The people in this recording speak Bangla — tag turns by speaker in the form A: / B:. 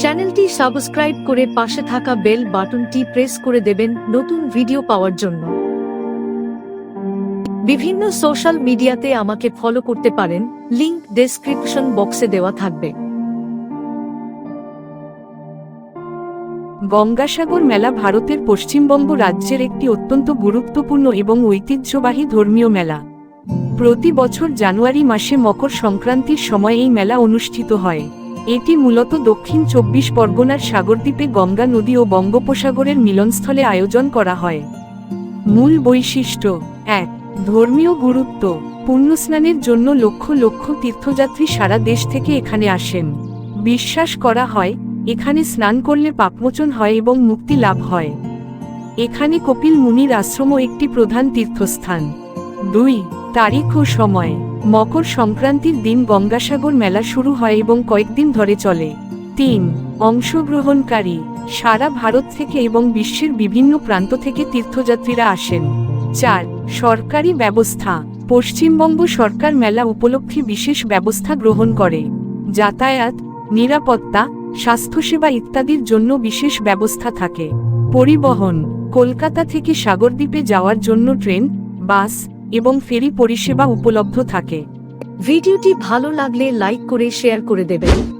A: চ্যানেলটি সাবস্ক্রাইব করে পাশে থাকা বেল বাটনটি প্রেস করে দেবেন নতুন ভিডিও পাওয়ার জন্য। বিভিন্ন সোশ্যাল মিডিয়াতে আমাকে ফলো করতে পারেন, লিংক ডেসক্রিপশন বক্সে দেওয়া থাকবে।
B: গঙ্গাসাগর মেলা ভারতের পশ্চিমবঙ্গ রাজ্যের একটি অত্যন্ত গুরুত্বপূর্ণ এবং ঐতিহ্যবাহী ধর্মীয় মেলা। প্রতি বছর জানুয়ারি মাসে মকর সংক্রান্তির সময় এই মেলা অনুষ্ঠিত হয়। এটি মূলত দক্ষিণ চব্বিশ পরগনার সাগরদ্বীপে গঙ্গা নদী ও বঙ্গোপসাগরের মিলনস্থলে আয়োজন করা হয়। মূল বৈশিষ্ট্য, এক, ধর্মীয় গুরুত্ব, পুণ্যস্নানের জন্য লক্ষ লক্ষ তীর্থযাত্রী সারা দেশ থেকে এখানে আসেন। বিশ্বাস করা হয়, এখানে স্নান করলে পাপমোচন হয় এবং মুক্তি লাভ হয়। এখানে কপিল মুনির আশ্রমও একটি প্রধান তীর্থস্থান। দুই, তারিখ ও সময়। মকর সংক্রান্তির দিন গঙ্গাসাগর মেলা শুরু হয় এবং কয়েকদিন ধরে চলে। তিন, অংশগ্রহণকারী, সারা ভারত থেকে এবং বিশ্বের বিভিন্ন প্রান্ত থেকে তীর্থযাত্রীরা আসেন। চার, সরকারি ব্যবস্থা, পশ্চিমবঙ্গ সরকার মেলা উপলক্ষে বিশেষ ব্যবস্থা গ্রহণ করে। যাতায়াত, নিরাপত্তা, স্বাস্থ্যসেবা ইত্যাদির জন্য বিশেষ ব্যবস্থা থাকে। পরিবহন, কলকাতা থেকে সাগরদ্বীপে যাওয়ার জন্য ট্রেন, বাস এবং ফেরি পরিষেবা উপলব্ধ থাকে।
A: ভিডিওটি ভালো লাগলে লাইক করে শেয়ার করে দেবেন।